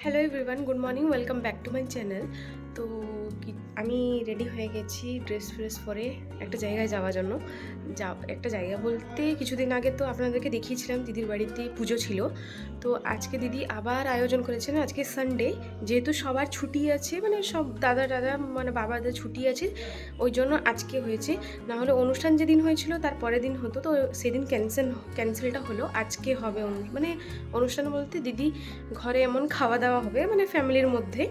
Hello everyone good morning welcome back to my channel তো আমি ready হয়ে গেছি ড্রেস ফ্রেস পরে একটা জায়গায় যাওয়ার জন্য। যা, একটা জায়গা বলতে কিছুদিন আগে তো আপনাদেরকে দেখিয়েছিলাম, দিদির বাড়িতে পুজো ছিল। তো আজকে দিদি আবার আয়োজন করেছেন আজকে সানডে যেহেতু সবার ছুটি আছে মানে সব দাদা দাদা মানে বাবাদের ছুটি আছে, ওই জন্য আজকে হয়েছে। না হলে অনুষ্ঠান যেদিন হয়েছিল, তার পরের দিন হতো, তো সেদিন ক্যান্সেল ক্যান্সেলটা হলো। আজকে হবে মানে অনুষ্ঠান বলতে দিদি ঘরে এমন খাওয়া দাওয়া হবে মানে ফ্যামিলির মধ্যে।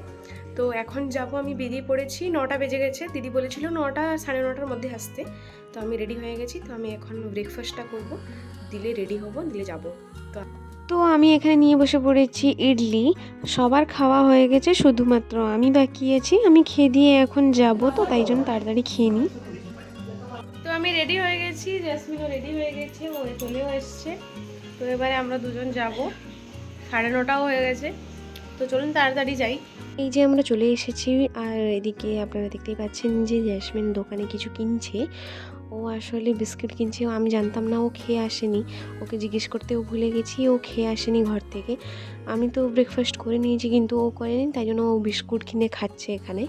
তো এখন যাব আমি বেরিয়ে পড়েছি। নটা বেজে গেছে। দিদি বলেছিল নটা সাড়ে নটার মধ্যে আসতে। তো আমি রেডি হয়ে গেছি। তো আমি এখন ব্রেকফাস্টটা করব। দিলে রেডি হব দিলে যাব। তো তো আমি এখানে নিয়ে বসে পড়েছি ইডলি। সবার খাওয়া হয়ে গেছে শুধুমাত্র আমি বাকি আছি। আমি খেয়ে দিয়ে এখন যাব তো তাই জন্য তাড়াতাড়ি খেয়ে নিই। তো আমি রেডি হয়ে গেছি। জেসমিনও রেডি হয়ে গেছে ও চলেও এসছে। তো এবারে আমরা দুজন যাব। সাড়ে নটাও হয়ে গেছে। তো চলুন তাড়াতাড়ি যাই। এই যে আমরা চলে এসেছি, আর এদিকে আপনারা দেখতেই পাচ্ছেন যে জ্যাসমিন দোকানে কিছু কিনছে। ও আসলে বিস্কিট কিনছে, আমি জানতাম না ও খেয়ে আসেনি। ওকে জিজ্ঞেস করতে ও ভুলে গেছি, ও খেয়ে আসেনি ঘর থেকে। আমি তো ব্রেকফাস্ট করে নিয়েছি, কিন্তু ও করেনি, তাই জন্য ও বিস্কুট কিনে খাচ্ছে এখানে।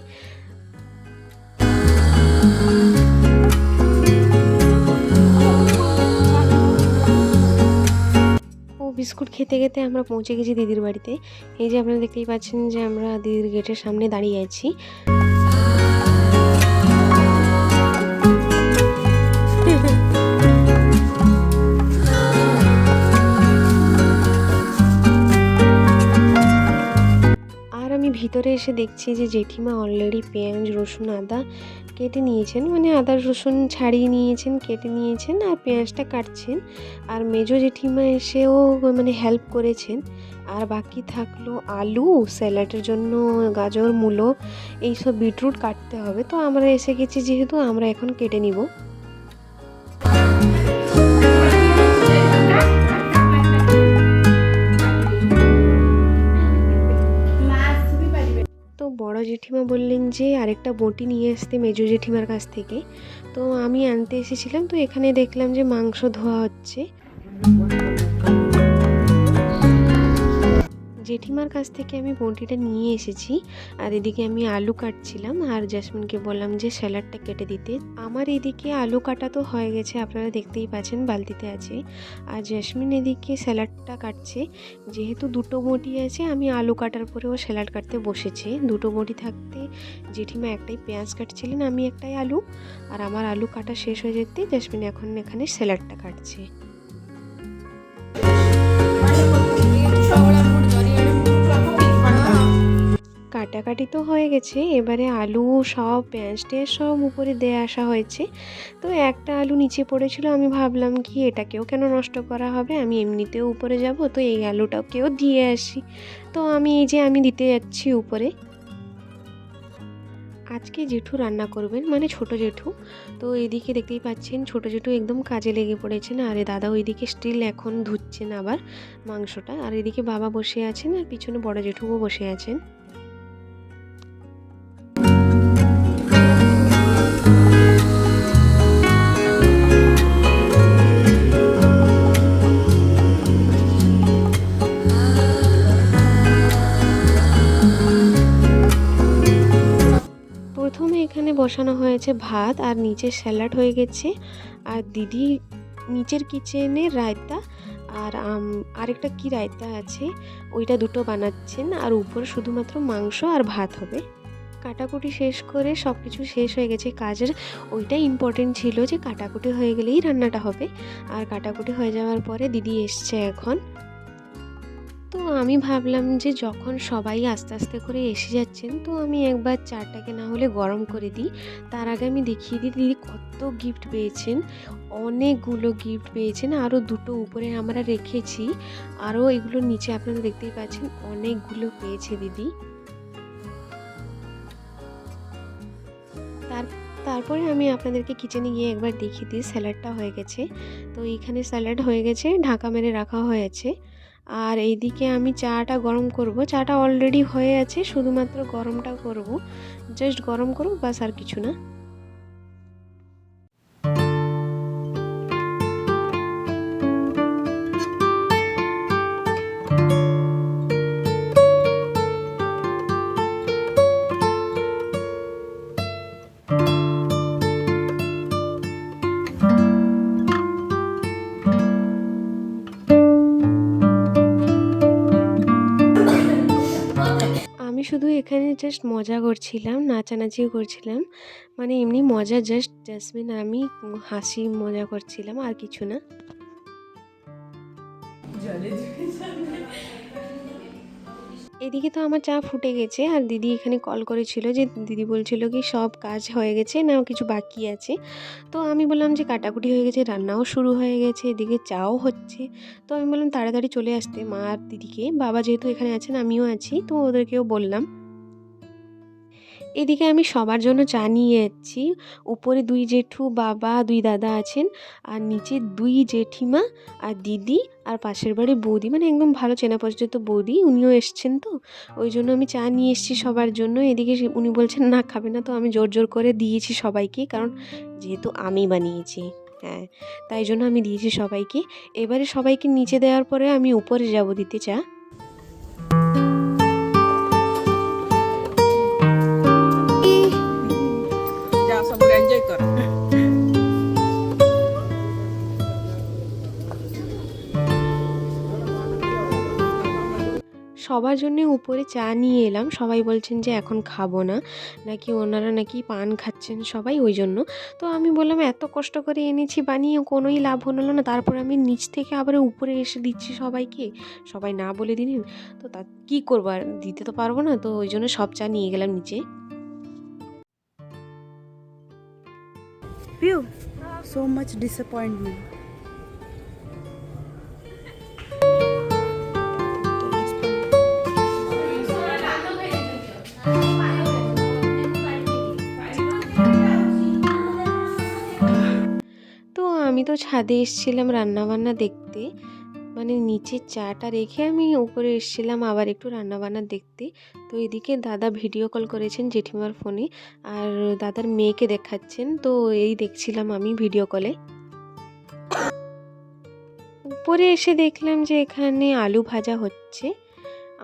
বিস্কুট খেতে খেতে আমরা পৌঁছে গেছি দিদির বাড়িতে। এই যে আপনারা দেখতেই পাচ্ছেন যে আমরা দিদির গেটের সামনে দাঁড়িয়ে আছি। আর আমি ভিতরে এসে দেখছি যে জেঠিমা অলরেডি পেঁয়াজ, রসুন, আদা কেটে নিয়েছেন মানে আদা, রসুন ছাড়িয়ে নিয়েছেন, কেটে নিয়েছেন আর পেঁয়াজটা কাটছেন। আর মেজো জেঠিমা এসেও মানে হেল্প করেছেন। আর বাকি থাকল আলু, স্যালাডের জন্য গাজর, মূলো, এইসব বিটরুট কাটতে হবে। তো আমরা এসে গেছি যেহেতু, আমরা এখন কেটে নিব। জেঠিমা বললেন যে আরেকটা বটি নিয়ে আসতে মেজো জেঠিমার কাছ থেকে। তো আমি আনতে এসেছিলাম, তো এখানে দেখলাম যে মাংস ধোয়া হচ্ছে। জেঠিমার কাছ থেকে আমি বটিটা নিয়ে এসেছি আর এদিকে আমি আলু কাটছিলাম আর জাসমিনকে বললাম যে স্যালাডটা কেটে দিতে। আমার এদিকে আলু কাটা তো হয়ে গেছে, আপনারা দেখতেই পাচ্ছেন বালতিতে আছে। আর জাসমিন এদিকে স্যালাডটা কাটছে, যেহেতু দুটো বটি আছে, আমি আলু কাটার পরেও স্যালাড কাটতে বসেছে। দুটো বটি থাকতে জেঠিমা একটাই পেঁয়াজ কাটছিলেন, আমি একটাই আলু। আর আমার আলু কাটা শেষ হয়ে যেতে জাসমিন এখন এখানে স্যালাডটা কাটছে। কাটাকাটি তো হয়ে গেছে। এবারে আলু, সব পেঁয়াজ টেয়াজ সব উপরে দিয়ে আসা হয়েছে। তো একটা আলু নিচে পড়েছিল, আমি ভাবলাম কি এটাকেও কেন নষ্ট করা হবে? আমি এমনিতেও উপরে যাব, তো এই আলুটাকেও দিয়ে আসি। তো আমি এই যে আমি দিতে যাচ্ছি উপরে। আজকে জেঠু রান্না করবেন মানে ছোট জেঠু। তো এদিকে দেখতেই পাচ্ছেন, ছোট জেঠু একদম কাজে লেগে পড়েছেন। আর এ দাদা ওইদিকে স্টিল এখন ধুচ্ছেন আবার মাংসটা। আর এদিকে বাবা বসে আছেন, আর পিছনে বড় জেঠুও বসে আছেন। বসানো হয়েছে ভাত আর নিচে স্যালাড হয়ে গেছে। আর দিদি নিচের কিচেনে রায়তা আর আরেকটা কি রায়তা আছে? ওইটা দুটো বানাচ্ছেন আর উপরে শুধুমাত্র মাংস আর ভাত হবে। কাটাকুটি শেষ করে সব কিছু শেষ হয়ে গেছে। কাজের ওইটাই ইম্পর্টেন্ট ছিল যে কাটাকুটি হয়ে গেলেই রান্নাটা হবে। আর কাটাকুটি হয়ে যাওয়ার পরে দিদি এসছে এখন। তো আমি ভাবলাম যে যখন সবাই আস্তে আস্তে করে এসে যাচ্ছেন, তো আমি একবার চাটাকে না হলে গরম করে দিই। তার আগে আমি দেখিয়ে দিই, দিদি কত গিফট পেয়েছেন, অনেকগুলো গিফট পেয়েছেন। আরও দুটো উপরে আমরা রেখেছি। আরও এগুলো নিচে আপনারা দেখতেই পাচ্ছেন, অনেকগুলো পেয়েছে দিদি। তার, তারপরে আমি আপনাদেরকে কিচেনে গিয়ে একবার দেখিয়ে দিই স্যালাডটা হয়ে গেছে। তো এইখানে স্যালাড হয়ে গেছে, ঢাকা মেরে রাখা হয়েছে। আর এইদিকে আমি চাটা গরম করব। চাটা অলরেডি হয়ে আছে, শুধুমাত্র গরমটা করব। জাস্ট গরম করব বাস আর কিছু না। এখানে জাস্ট মজা করছিলাম নাচানাচিও করছিলাম। মানে এমনি মজা জাস্ট জাসমিন আমি হাসি মজা করছিলাম আর কিছু না। এদিকে তো আমার চা ফুটে গেছে আর দিদি এখানে কল করেছিল যে দিদি বলছিল কি সব কাজ হয়ে গেছে না কিছু বাকি আছে। তো আমি বললাম যে কাটাকুটি হয়ে গেছে রান্নাও শুরু হয়ে গেছে এদিকে চাও হচ্ছে। তো আমি বললাম তাড়াতাড়ি চলে আসতে মা আর দিদিকে। বাবা যেহেতু এখানে আছেন আমিও আছি। তো ওদেরকেও বললাম। এদিকে আমি সবার জন্য চা নিয়ে যাচ্ছি উপরে দুই জেঠু বাবা, দুই দাদা আছেন আর নিচে দুই জেঠিমা আর দিদি আর পাশের বাড়ি বৌদি মানে একদম ভালো চেনা পরিচিত বৌদি, উনিও এসছেন তো। ওই জন্য আমি চা নিয়ে এসেছি সবার জন্য। এদিকে উনি বলছেন, না, খাবে না তো, আমি জোর জোর করে দিয়েছি সবাইকে, কারণ যেহেতু আমি বানিয়েছি। হ্যাঁ তাই জন্য আমি দিয়েছি সবাইকে। এবারে সবাইকে নিচে দেওয়ার পরে আমি উপরে যাব দিতে চা। সবার জন্য উপরে চা নিয়ে এলাম। সবাই বলছেন যে এখন খাব না। নাকি ওনারা নাকি পান খাচ্ছেন সবাই ওই জন্য। তো আমি বললাম এত কষ্ট করে এনেছি বানিয়ে কোনোই লাভ হলো না। তারপর আমি নিচ থেকে আবার উপরে এসে দিচ্ছি সবাইকে। সবাই না বলে দিলেন। তো তা কী করব আর? দিতে তো পারব না। তো ওই জন্য সব চা নিয়ে গেলাম নিচে। Pew, so much. আমি তো ছাদে এসেছিলাম রান্নাবান্না দেখতে। মানে নিচে চাটা রেখে আমি উপরে এসেছিলাম আবার একটু রান্নাবান্না দেখতে। তো এদিকে দাদা ভিডিও কল করেছেন জেঠিমার ফোনে আর দাদার মেয়েকে দেখাচ্ছেন। তো এই দেখছিলাম আমি ভিডিও কলে উপরে এসে দেখলাম যে এখানে আলু ভাজা হচ্ছে।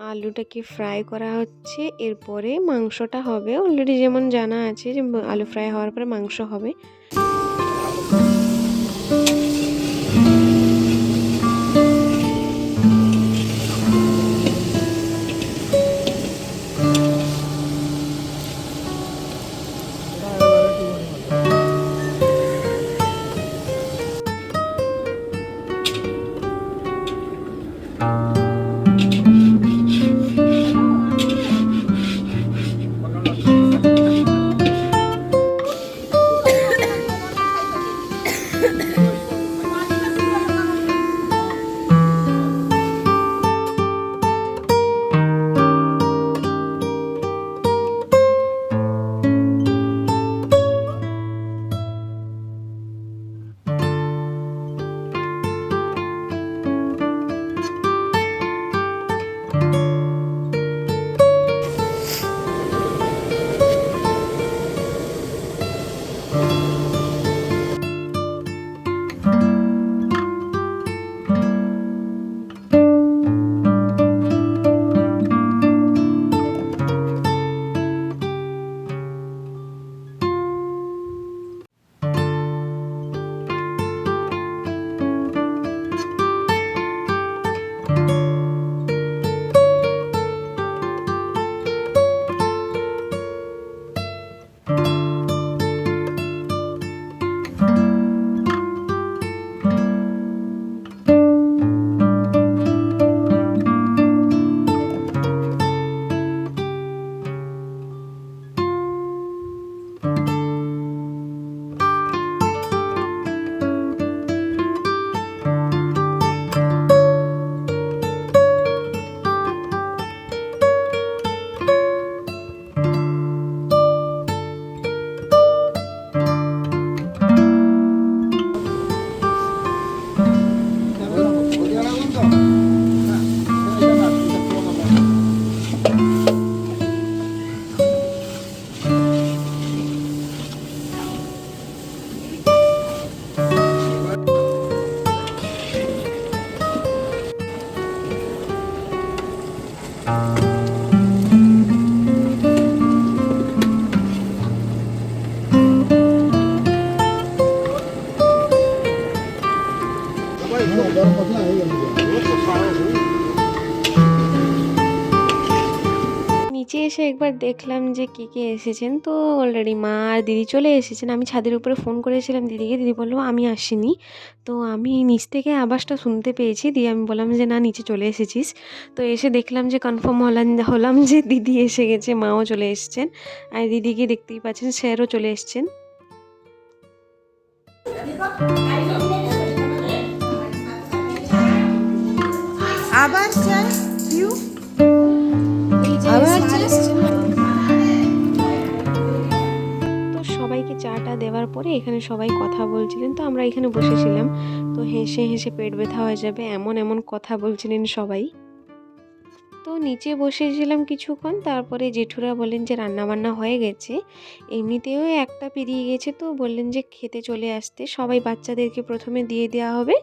আলুটাকে ফ্রাই করা হচ্ছে। এরপরে মাংসটা হবে। অলরেডি যেমন জানা আছে যে আলু ফ্রাই হওয়ার পরে মাংস হবে। একবার দেখলাম যে কে কে এসেছেন। তো অলরেডি মা আর দিদি চলে এসেছেন। আমি ছাদের উপরে ফোন করেছিলাম দিদিকে। দিদি বলল আমি আসিনি। তো আমি নিচ থেকে আওয়াজটা শুনতে পেয়েছি। দিয়ে আমি বললাম যে না নিচে চলে এসেছিস। তো এসে দেখলাম যে কনফার্ম হলাম হলাম যে দিদি এসে গেছে মাও চলে এসেছেন। আর দিদিকে দেখতেই পাচ্ছেন স্যারও চলে এসেছেন। আবার আবার চাটা দেওয়ার পরে এখানে সবাই কথা বলছিলেন, তো আমরা এখানে বসেছিলাম। তো হেসে হেসে পেট ব্যথা হয়ে যাবে, এমন এমন কথা বলছিলেন সবাই। তো নিচে বসেছিলাম কিছুক্ষণ, তারপরে জেঠুরা বললেন যে রান্না বান্না হয়ে গেছে। এমনিতেও একটা পেরিয়ে গেছে, তো বললেন যে খেতে চলে আসতে, সবাই বাচ্চাদেরকে প্রথমে দিয়ে দেওয়া হবে।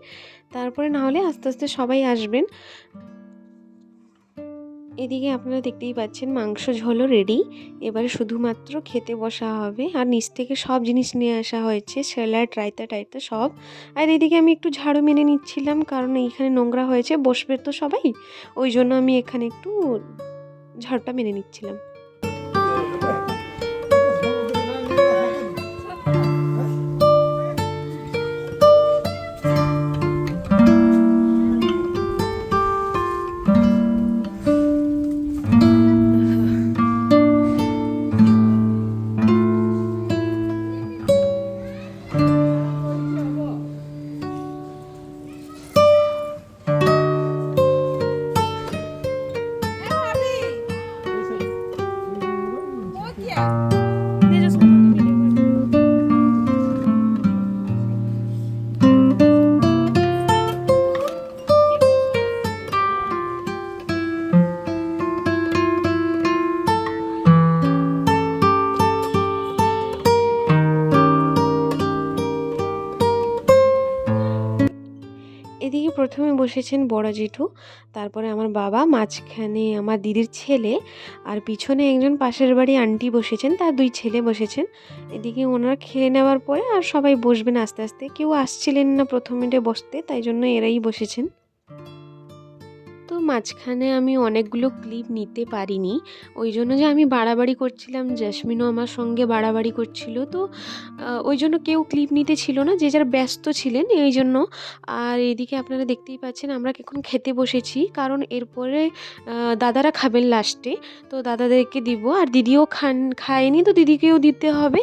তারপরে না হলে আস্তে আস্তে সবাই আসবেন। এদিকে আপনারা দেখতেই পাচ্ছেন মাংস ঝোলও রেডি এবারে শুধুমাত্র খেতে বসা হবে আর নিচ থেকে সব জিনিস নিয়ে আসা হয়েছে স্যালাড রায়তা টাইতা সব। আর এদিকে আমি একটু ঝাড়ু মেনে নিচ্ছিলাম কারণ এইখানে নোংরা হয়েছে, বসবে তো সবাই। ওই জন্য আমি এখানে একটু ঝাড়টা মেনে নিচ্ছিলাম। বসেছেন বড় জেঠু। তারপরে আমার বাবা, মাঝখানে আমার দিদির ছেলে আর পিছনে একজন পাশের বাড়ি আন্টি বসেছেন, তার দুই ছেলে বসেছেন। এদিকে ওনারা খেয়ে নেওয়ার পরে আর সবাই বসবেন আস্তে আস্তে। কেউ আসছিলেন না প্রথমে বসতে, তাই জন্য এরাই বসেছেন। মাঝখানে আমি অনেকগুলো ক্লিপ নিতে পারিনি। ওই জন্য যে আমি বাড়াবাড়ি করছিলাম জ্যাসমিনও আমার সঙ্গে বাড়াবাড়ি করছিল। তো ওই জন্য কেউ ক্লিপ নিতে ছিল না, যে যার ব্যস্ত ছিলেন, এই জন্য। আর এদিকে আপনারা দেখতেই পাচ্ছেন, আমরা এখন খেতে বসেছি। কারণ এরপরে দাদারা খাবেন লাস্টে তো দাদাদেরকে দিব, আর দিদিও খান, খায়নি, তো দিদিকেও দিতে হবে।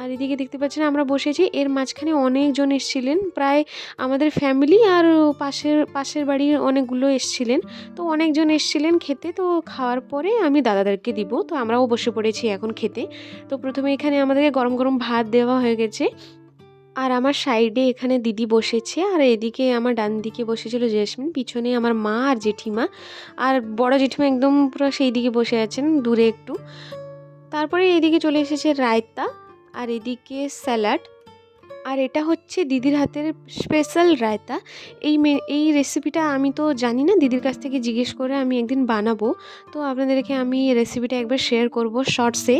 আর এদিকে দেখতে পাচ্ছেন, আমরা বসেছি। এর মাঝখানে অনেকজন এসেছিলেন। প্রায় আমাদের ফ্যামিলি আর পাশের পাশের বাড়ির অনেকগুলো এসছিলেন। তো অনেকজন এসছিলেন খেতে, তো খাওয়ার পরে আমি দাদাদেরকে দিব। তো আমরাও বসে পড়েছি এখন খেতে। তো প্রথমে এখানে আমাদেরকে গরম গরম ভাত দেওয়া হয়ে গেছে। আর আমার সাইডে এখানে দিদি বসেছে, আর এদিকে আমার ডান দিকে বসেছিল জেসমিন, পিছনে আমার মা আর জেঠিমা। আর বড় জেঠিমা একদম পুরো সেই দিকে বসে আছেন, দূরে একটু। তারপরে এদিকে চলে এসেছে রায়তা, আর এদিকে স্যালাড। আর এটা হচ্ছে দিদির হাতের স্পেশাল রায়তা। এই এই রেসিপিটা আমি তো জানি না, দিদির কাছ থেকে জিজ্ঞেস করে আমি একদিন বানাবো। তো আপনাদেরকে আমি রেসিপিটা একবার শেয়ার করব শর্টসে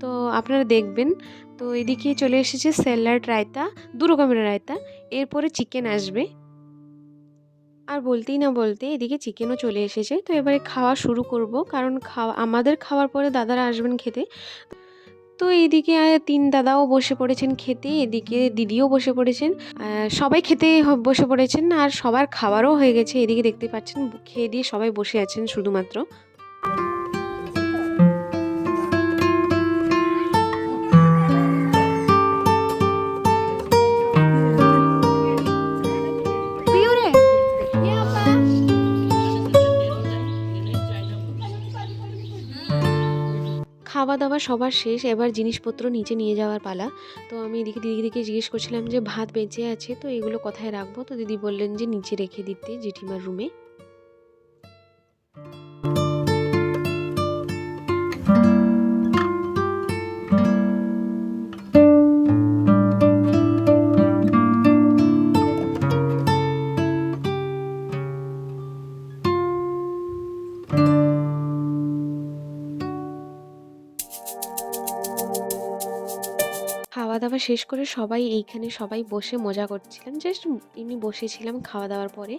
তো আপনারা দেখবেন। তো এদিকে চলে এসেছে স্যালাড রায়তা, দু রকমের রায়তা। এরপরে চিকেন আসবে। আর বলতেই না বলতে এদিকে চিকেনও চলে এসেছে। তো এবারে খাওয়া শুরু করব। কারণ খাওয়া, আমাদের খাওয়ার পরে দাদারা আসবেন খেতে। তো এইদিকে তিন দাদাও বসে পড়েছেন খেতে, এদিকে দিদিও বসে পড়েছেন। সবাই খেতে বসে পড়েছেন আর সবার খাবারও হয়ে গেছে। এদিকে দেখতে পাচ্ছেন, খেয়ে দিয়ে সবাই বসে আছেন শুধুমাত্র। সবার শেষ, এবার জিনিসপত্র নিচে নিয়ে যাওয়ার পালা। তো আমি এদিকে দিদিকে জিজ্ঞেস করছিলাম যে, ভাত বেঁচে আছে? তো এগুলো কোথায় রাখব? তো দিদি বললেন যে, নিচে রেখে দিতে জেঠিমার রুমে শেষ করে সবাই এইখানে সবাই বসে মজা করছিলাম। জাস্ট এমনি বসেছিলাম খাওয়া দাওয়ার পরে।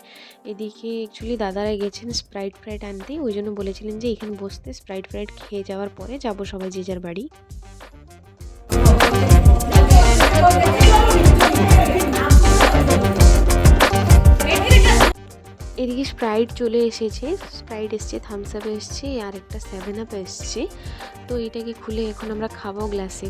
এদিকে অ্যাকচুয়ালি দাদারা গেছেন স্প্রাইট ফ্রাইট আনতে। ওই জন্য বলেছিলেন যে এখানে বসতে স্প্রাইট ফ্রাইট খেয়ে যাওয়ার পরে যাব সবাই যে যার বাড়ি। এদিকে স্প্রাইট চলে এসেছে। স্প্রাইট এসছে থামস আপ এসছে, আর একটা সেভেন আপ এসছে। তো এটাকে খুলে এখন আমরা খাব গ্লাসে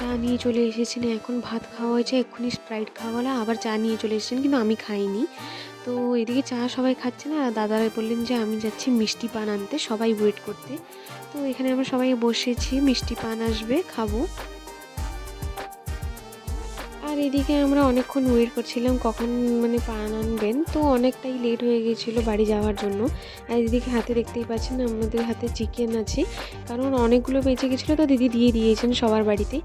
চা নিয়ে চলে এসেছেন এখন ভাত খাওয়া হয়েছে, এক্ষুনি স্প্রাইট খাওয়ালা আবার চা নিয়ে চলে এসেছেন, কিন্তু আমি খাইনি। তো এদিকে চা সবাই খাচ্ছে না, দাদারা বললেন যে আমি যাচ্ছি মিষ্টি পান আনতে, সবাই ওয়েট করতে। তো এখানে আমরা সবাই বসেছি, মিষ্টি পান আসবে, খাব। আর এদিকে আমরা অনেকক্ষণ ওয়েট করছিলাম কখন মানে পান আনবেন। তো অনেকটাই লেট হয়ে গেছিল বাড়ি যাওয়ার জন্য। আর এদিকে হাতে দেখতেই পাচ্ছেন আমাদের হাতে চিকেন আছে। কারণ অনেকগুলো বেঁচে গেছিল তো দিদি দিয়ে দিয়েছেন সবার বাড়িতে।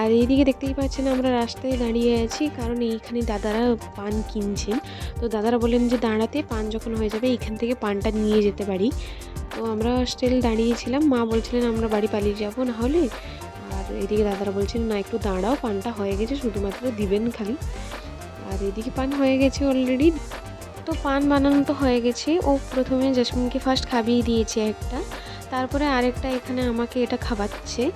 আর এইদিকে দেখতেই পাচ্ছেন আমরা রাস্তায় দাঁড়িয়ে আছি, কারণ এইখানে দাদারা পান কিনছেন। তো দাদারা বললেন যে দাঁড়াতে পান যখন হয়ে যাবে, এইখান থেকে পানটা নিয়ে যেতে পারি। তো আমরা স্টিল দাঁড়িয়েছিলাম। মা বলছিলেন, আমরা বাড়ি পালিয়ে যাব না হলে। আর এদিকে দাদারা বলছেন, না, একটু দাঁড়াও, পানটা হয়ে গেছে, শুধুমাত্র দিবেন খালি। আর এদিকে পান হয়ে গেছে অলরেডি তো পান বানানো তো হয়ে গেছে। ও প্রথমে জাসমিনকে ফার্স্ট খাবিয়ে দিয়েছে একটা। তারপরে আরেকটা এখানে আমাকে এটা খাওয়াচ্ছে।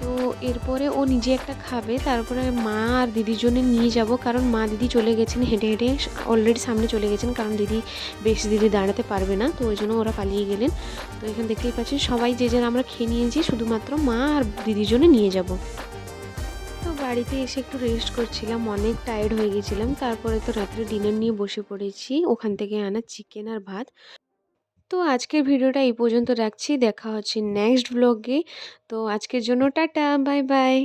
তো এরপরে ও নিজে একটা খাবে, তারপরে মা আর দিদির জন্য নিয়ে যাব, কারণ মা দিদি চলে গেছেন হেঁটে হেঁটে অলরেডি সামনে চলে গেছেন, কারণ দিদি বেশ দিদি দাঁড়াতে পারবে না, তো ওই জন্য ওরা পালিয়ে গেলেন। তো এখানে দেখতেই পাচ্ছেন, সবাই যে যার আমরা খেয়ে নিয়েছি, শুধুমাত্র মা আর দিদির জন্য নিয়ে যাব। তো বাড়িতে এসে একটু রেস্ট করছিলাম, অনেক টায়ার্ড হয়ে গেছিলাম, তারপরে তো রাত্রে ডিনার নিয়ে বসে পড়েছি, ওখান থেকে আনা চিকেন আর ভাত। তো আজকের ভিডিওটা এই পর্যন্ত রাখছি। দেখা হচ্ছে নেক্সট ব্লগে তো আজকের জন্য টাটা বাই বাই